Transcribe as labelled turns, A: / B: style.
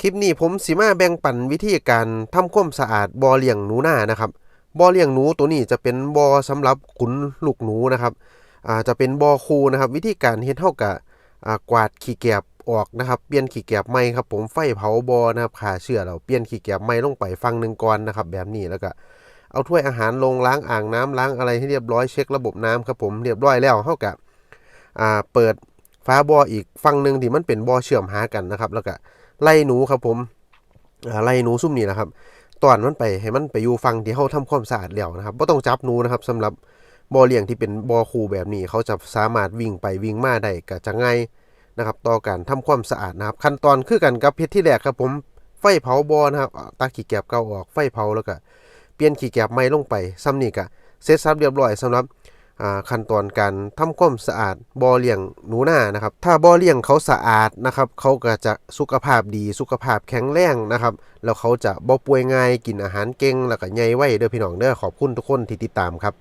A: คลิปนี้ผมสิมาแบ่งปันวิธีการทำความสะอาดบ่อเลี้ยงหนูหน้านะครับบ่อเลี้ยงหนูตัวนี้จะเป็นบ่อสำหรับขุนลูกหนูนะครับอ่าจะเป็นบ่อคูนะครับ วิธีการเฮ็ดเท่ากับอ่ากวาดขี้แกบออกนะครับเปลี่ยนขี้แกบใหม่ครับ ผมไฟเผาบ่อนะครับฆ่าเชื้อแล้วเปลี่ยนขี้แกบใหม่ลงไปฟังหนึ่งก่อนนะครับ แบบนี้แล้วก็เอาถ้วยอาหารลงล้างอ่างน้ำล้างอะไรให้เรียบร้อยเช็คระบบน้ำครับผมเรียบร้อยแล้วเท่ากับอ่าเปิดฝาบ่ออีกฝั่งหนึ่งที่มันเป็นบ่อเชื่อมหากันนะครับ แล้วก็ ไล่หนูครับผมไล่หนูซุ่มนี่แหละครับ ตอนมันไปให้มันไปอยู่ฟังที่เขาทำความสะอาดแล้วนะครับบ่ต้องจับหนูนะครับสำหรับบ่อเลี้ยงที่เป็นบ่อคูแบบนี้ เขาจะสามารถวิ่งไปวิ่งมาได้ก็จะง่ายนะครับ ต่อการทำความสะอาดนะครับ ขั้นตอนคือกันกับเพชรที่แรกครับผมไฟเผาบ่อนะครับเอาตาขี้แกบเก่าออกไฟเผาแล้วก็เปลี่ยนขี้แกบใหม่ลงไปซ้ำนี่ก็เสร็จสับเรียบร้อยสำหรับ ขั้นตอนการทำความสะอาดบ่อเลี้ยงหนูนานะครับ ถ้าบ่อเลี้ยงเขาสะอาดนะครับเขาก็จะสุขภาพดีสุขภาพแข็งแรงนะครับแล้วเขาจะบ่ป่วยง่ายกินอาหารเก่งแล้วก็ใหญ่ไวเด้อพี่น้องเด้อขอบคุณทุกคนที่ติดตามครับ